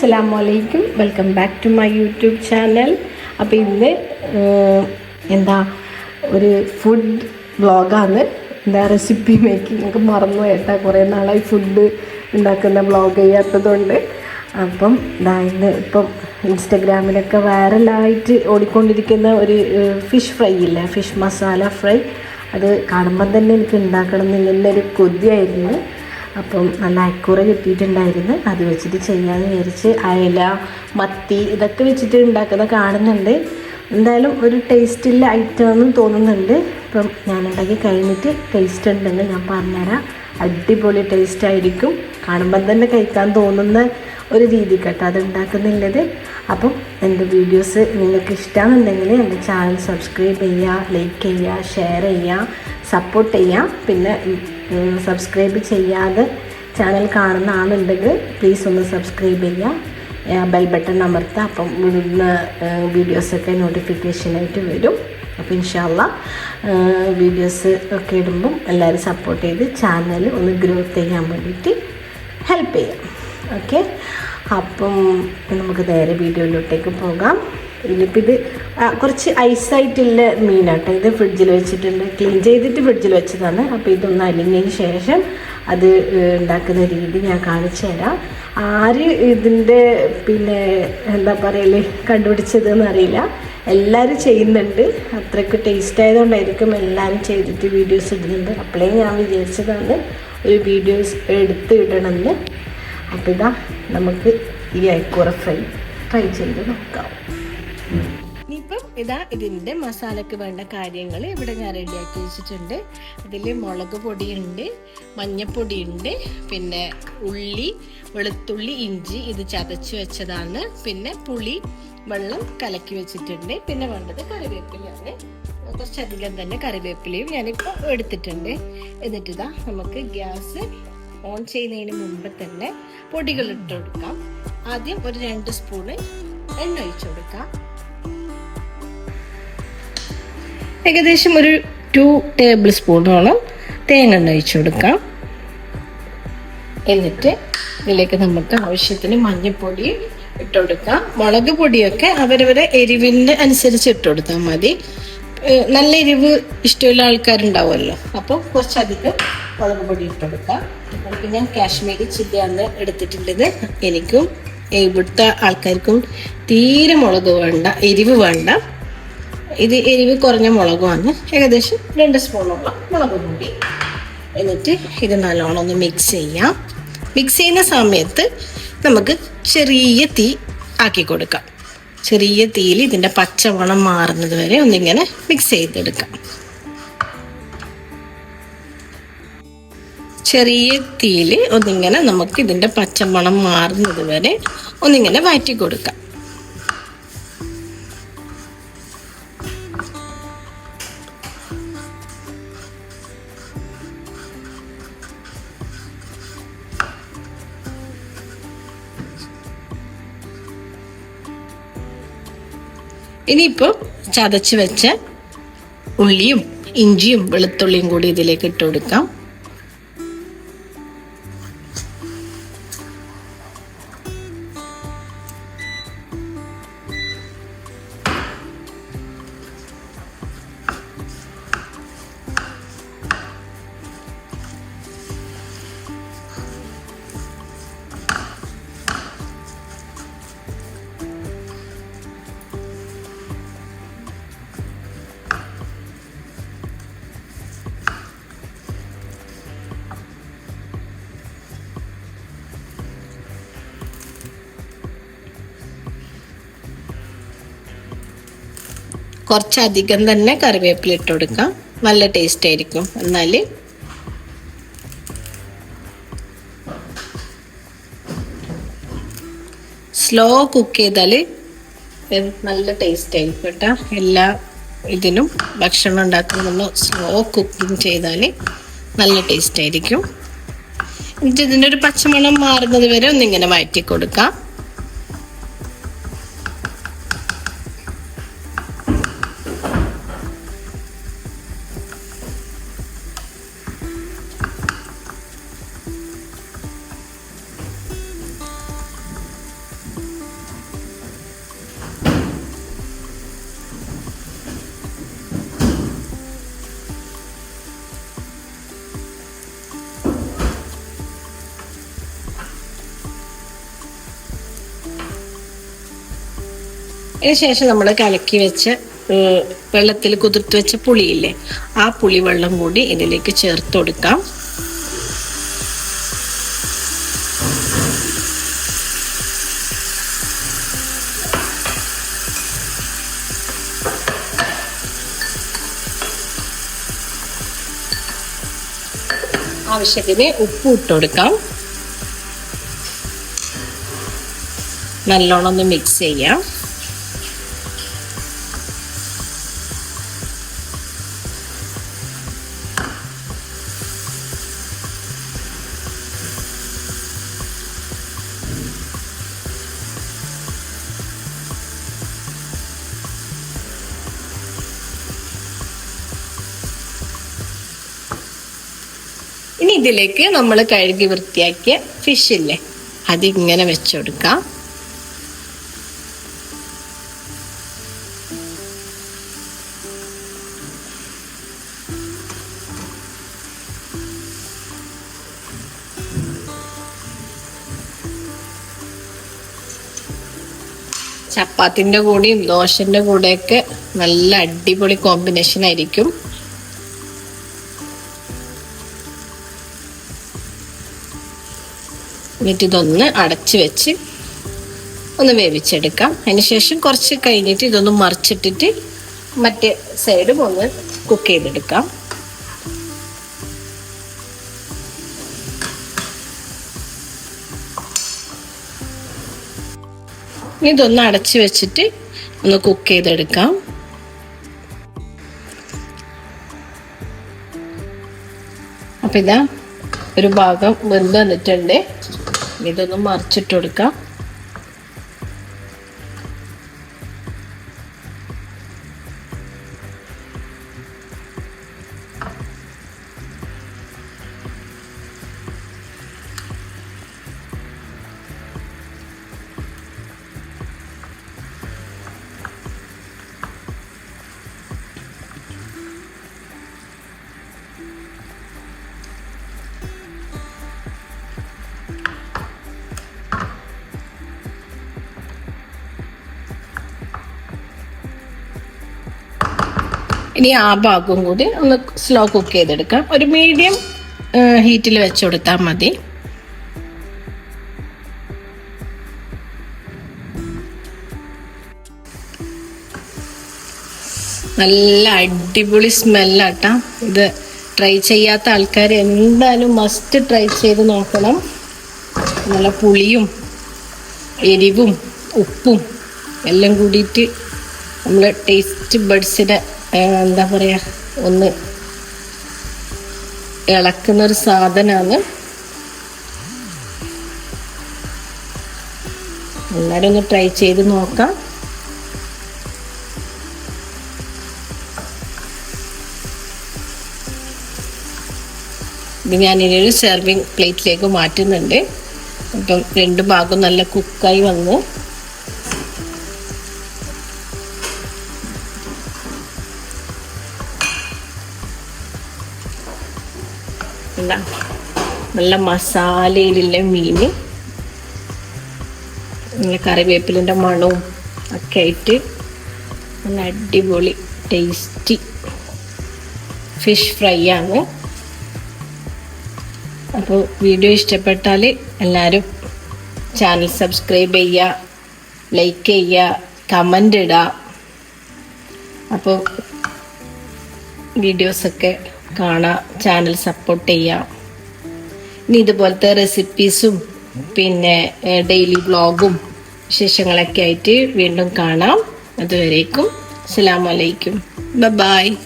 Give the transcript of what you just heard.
അസ്സാം വലൈക്കും welcome back to my YouTube channel. അപ്പോൾ ഇന്ന് എന്താ ഒരു ഫുഡ് വ്ളോഗാണ്. എന്താ റെസിപ്പി മേക്കിംഗ് ഒക്കെ മറന്നു കേട്ടാ കുറേ നാളായി ഫുഡ് ഉണ്ടാക്കുന്ന വ്ളോഗ് ചെയ്യാത്തതുകൊണ്ട്. അപ്പം ഇതാ ഇന്ന് ഇപ്പം ഇൻസ്റ്റഗ്രാമിലൊക്കെ വൈറലായിട്ട് ഓടിക്കൊണ്ടിരിക്കുന്ന ഒരു ഫിഷ് ഫ്രൈ ഇല്ല? Fish masala fry. അത് കാണുമ്പം തന്നെ എനിക്ക് ഉണ്ടാക്കണം എന്നുള്ളൊരു കൊതിയായിരുന്നു. അപ്പം നല്ല അക്കൂറ കിട്ടിയിട്ടുണ്ടായിരുന്നു. അത് വെച്ചിട്ട് ചെയ്യാമെന്ന് വിചാരിച്ച് അയല മത്തി ഇതൊക്കെ വെച്ചിട്ട് ഉണ്ടാക്കുന്ന കാണുന്നുണ്ട്. എന്തായാലും ഒരു ടേസ്റ്റുള്ള ഐറ്റം തോന്നുന്നുണ്ട്. ഇപ്പം ഞാൻ ഉണ്ടാക്കി കഴിഞ്ഞിട്ട് ടേസ്റ്റ് ഉണ്ടെന്ന് ഞാൻ പറഞ്ഞുതരാം. അടിപൊളി ടേസ്റ്റ് ആയിരിക്കും. കാണുമ്പം തന്നെ കഴിക്കാൻ തോന്നുന്ന ഒരു രീതി കേട്ടോ അത് ഉണ്ടാക്കുന്നുള്ളത്. അപ്പം എന്റെ വീഡിയോസ് നിങ്ങൾക്ക് ഇഷ്ടമാണെന്നുണ്ടെങ്കിൽ എന്റെ ചാനൽ സബ്സ്ക്രൈബ് ചെയ്യുക ലൈക്ക് ചെയ്യുക ഷെയർ ചെയ്യുക സപ്പോർട്ട് ചെയ്യുക. പിന്നെ സബ്സ്ക്രൈബ് ചെയ്യാതെ ചാനൽ കാണുന്ന ആളുണ്ടെങ്കിൽ പ്ലീസ് ഒന്ന് സബ്സ്ക്രൈബ് ചെയ്യുക. ബെൽ ബട്ടൺ അമർത്തുക. അപ്പം വിടുന്ന വീഡിയോസൊക്കെ നോട്ടിഫിക്കേഷനായിട്ട് വരും. അപ്പോൾ ഇൻഷാല്ല വീഡിയോസ് ഒക്കെ ഇടുമ്പം എല്ലാവരും സപ്പോർട്ട് ചെയ്ത് ചാനൽ ഒന്ന് ഗ്രോത്ത് ചെയ്യാൻ വേണ്ടിയിട്ട് ഹെൽപ്പ് ചെയ്യാം. ഓക്കെ അപ്പം നമുക്ക് നേരെ വീഡിയോയിലോട്ടേക്ക് പോകാം. ഇനിയിപ്പോൾ ഇത് കുറച്ച് ഐസായിട്ടുള്ള മീനാട്ടോ. ഇത് ഫ്രിഡ്ജിൽ വെച്ചിട്ടുണ്ട്. ക്ലീൻ ചെയ്തിട്ട് ഫ്രിഡ്ജിൽ വെച്ചതാണ്. അപ്പോൾ ഇതൊന്ന് അലിഞ്ഞതിന് ശേഷം അത് ഉണ്ടാക്കുന്ന രീതി ഞാൻ കാണിച്ചു തരാം. ആര് ഇതിന്റെ പിന്നെ എന്താ പറയൽ കണ്ടുപിടിച്ചതെന്ന് അറിയില്ല. എല്ലാവരും ചെയ്യുന്നുണ്ട്. അത്രയ്ക്ക് ടേസ്റ്റ് ആയതുകൊണ്ടായിരിക്കും എല്ലാവരും ചെയ്തിട്ട് വീഡിയോസ് ഇടുന്നുണ്ട്. അപ്പോഴേ ഞാൻ വിചാരിച്ചതാണ് ഒരു വീഡിയോസ് എടുത്ത് ഇടണമെന്ന്. അപ്പോൾ ഇതാ നമുക്ക് ഈ അയക്കൂറ ഫ്രൈ ട്രൈ ചെയ്ത് നോക്കാം. ഇതാ ഇതിന്റെ മസാലയ്ക്ക് വേണ്ട കാര്യങ്ങൾ ഇവിടെ ഞാൻ റെഡിയാക്കി വെച്ചിട്ടുണ്ട്. ഇതിൽ മുളക് പൊടിയുണ്ട് മഞ്ഞപ്പൊടിയുണ്ട് പിന്നെ ഉള്ളി വെളുത്തുള്ളി ഇഞ്ചി ഇത് ചതച്ച് വെച്ചതാണ്. പിന്നെ പുളി വെള്ളം കലക്കി വെച്ചിട്ടുണ്ട്. പിന്നെ വേണ്ടത് കറിവേപ്പിലയാണ്. കുറച്ചധികം തന്നെ കറിവേപ്പിലയും ഞാനിപ്പോൾ എടുത്തിട്ടുണ്ട്. എന്നിട്ട് ഇതാ നമുക്ക് ഗ്യാസ് ഓൺ ചെയ്യുന്നതിന് മുമ്പ് തന്നെ പൊടികൾ ഇട്ട് കൊടുക്കാം. ആദ്യം ഒരു രണ്ട് സ്പൂണ് എണ്ണ ഒഴിച്ചു കൊടുക്കാം. ഏകദേശം ഒരു ടു ടേബിൾ സ്പൂണോളം തേങ്ങ എണ്ണ ഒഴിച്ചു കൊടുക്കാം. എന്നിട്ട് ഇതിലേക്ക് നമുക്ക് ആവശ്യത്തിന് മഞ്ഞൾപ്പൊടി ഇട്ട് കൊടുക്കാം. മുളക് പൊടിയൊക്കെ അവരവരെ എരിവിന്റെ അനുസരിച്ച് ഇട്ട് കൊടുത്താൽ മതി. നല്ല എരിവ് ഇഷ്ടമുള്ള ആൾക്കാരുണ്ടാവുമല്ലോ. അപ്പോൾ കുറച്ചധികം മുളക് പൊടി ഇട്ട് കൊടുക്കാം. നമുക്ക് ഞാൻ കാശ്മീരി ചില്ലിയാണ് എടുത്തിട്ടുള്ളത്. എനിക്കും ഇവിടുത്തെ ആൾക്കാർക്കും തീരെ മുളക് വേണ്ട എരിവ് വേണ്ട. ഇത് എരിവ് കുറഞ്ഞ മുളകുമാണ്. ഏകദേശം രണ്ട് സ്പൂണോളം മുളക് പൊടി. എന്നിട്ട് ഇത് നല്ലോണം ഒന്ന് മിക്സ് ചെയ്യാം. മിക്സ് ചെയ്യുന്ന സമയത്ത് നമുക്ക് ചെറിയ തീ ആക്കി കൊടുക്കാം. ചെറിയ തീയിൽ ഇതിന്റെ പച്ചമണം മാറുന്നത് വരെ ഒന്നിങ്ങനെ മിക്സ് ചെയ്തെടുക്കാം. ചെറിയ തീയിൽ ഒന്നിങ്ങനെ നമുക്ക് ഇതിന്റെ പച്ചമണം മാറുന്നത് വരെ ഒന്നിങ്ങനെ വഴറ്റി കൊടുക്കാം. ഇനിയിപ്പോൾ ചതച്ച് വെച്ച ഉള്ളിയും ഇഞ്ചിയും വെളുത്തുള്ളിയും കൂടി ഇതിലേക്ക് ഇട്ട് കൊടുക്കാം. കുറച്ചധികം തന്നെ കറിവേപ്പില ഇട്ട് കൊടുക്കാം. നല്ല ടേസ്റ്റ് ആയിരിക്കും. എന്നാൽ സ്ലോ കുക്ക് ചെയ്താൽ നല്ല ടേസ്റ്റ് ആയിരിക്കും കേട്ടോ. എല്ലാ ഇതിനും ഭക്ഷണം ഉണ്ടാക്കുമ്പോൾ സ്ലോ കുക്കിംഗ് ചെയ്താൽ നല്ല ടേസ്റ്റ് ആയിരിക്കും. എന്നിട്ട് ഇതിന്റെ ഒരു പച്ചമണം മാറുന്നത് വരെ ഒന്നിങ്ങനെ വഴറ്റി കൊടുക്കാം. അതിന് ശേഷം നമ്മൾ കലക്കി വെച്ച് വെള്ളത്തിൽ കുതിർത്ത് വെച്ച പുളിയില്ലേ ആ പുളി വെള്ളം കൂടി ഇതിലേക്ക് ചേർത്ത് കൊടുക്കാം. ആവശ്യത്തിന് ഉപ്പ് ഇട്ട് കൊടുക്കാം. നല്ലോണം ഒന്ന് മിക്സ് ചെയ്യാം. ഇതിലേക്ക് നമ്മൾ കഴുകി വൃത്തിയാക്കിയ ഫിഷ് ഇല്ലേ? അതിങ്ങനെ വെച്ചുകൊടുക്കാം ചപ്പാത്തിന്റെ കൂടെയും ദോശന്റെ കൂടെയൊക്കെ നല്ല അടിപൊളി കോമ്പിനേഷൻ ആയിരിക്കും. എന്നിട്ട് ഇതൊന്ന് അടച്ചു വെച്ച് ഒന്ന് വേവിച്ചെടുക്കാം. അതിനുശേഷം കുറച്ച് കഴിഞ്ഞിട്ട് ഇതൊന്ന് മറിച്ചിട്ടിട്ട് മറ്റേ സൈഡും ഒന്ന് കുക്ക് ചെയ്തെടുക്കാം. ഇതൊന്ന് അടച്ചു വെച്ചിട്ട് ഒന്ന് കുക്ക് ചെയ്തെടുക്കാം. അപ്പൊ ഇതാ ഒരു ഭാഗം വെന്ത് വന്നിട്ടുണ്ട്. ഇതൊന്ന് മറിച്ചിട്ട് കൊടുക്കാം. ഇനി ആ ഭാഗവും കൂടി ഒന്ന് സ്ലോ കുക്ക് ചെയ്തെടുക്കാം. ഒരു മീഡിയം ഹീറ്റിൽ വെച്ച് കൊടുത്താൽ മതി. നല്ല അടിപൊളി സ്മെല്ലാട്ടാ ഇത് ട്രൈ ചെയ്യാത്ത ആൾക്കാർ എന്തായാലും മസ്റ്റ് ട്രൈ ചെയ്ത് നോക്കണം. നല്ല പുളിയും എരിവും ഉപ്പും എല്ലാം കൂടിയിട്ട് നമ്മൾ ടേസ്റ്റ് ബഡ്സിനെ എന്താ പറയുക ഒന്ന് ഇളക്കുന്ന ഒരു സാധനമാണ് എല്ലാവരും ഒന്ന് ട്രൈ ചെയ്ത് നോക്കാം. ഇത് ഞാനിനി ഇനിയൊരു സെർവിങ് പ്ലേറ്റിലേക്ക് മാറ്റുന്നുണ്ട്. അപ്പം രണ്ട് ഭാഗം നല്ല കുക്കായി വന്നു. എന്താ നല്ല മസാലയിലുള്ള മീന്. നല്ല കറിവേപ്പിലിന്റെ മണവും ഒക്കെ ആയിട്ട് നല്ല അടിപൊളി ടേസ്റ്റി ഫിഷ് ഫ്രൈ ആണ്. അപ്പോൾ വീഡിയോ ഇഷ്ടപ്പെട്ടാൽ എല്ലാവരും ചാനൽ സബ്സ്ക്രൈബ് ചെയ്യുക ലൈക്ക് ചെയ്യുക കമന്റ് ഇടുക. അപ്പോൾ വീഡിയോസൊക്കെ കാണാം ചാനൽ സപ്പോർട്ട് ചെയ്യാം. ഇനി ഇതുപോലത്തെ റെസിപ്പീസും പിന്നെ ഡെയിലി വ്ളോഗും വിശേഷങ്ങളൊക്കെ ആയിട്ട് വീണ്ടും കാണാം. അതുവരേക്കും അസ്സലാമലൈക്കും ബൈ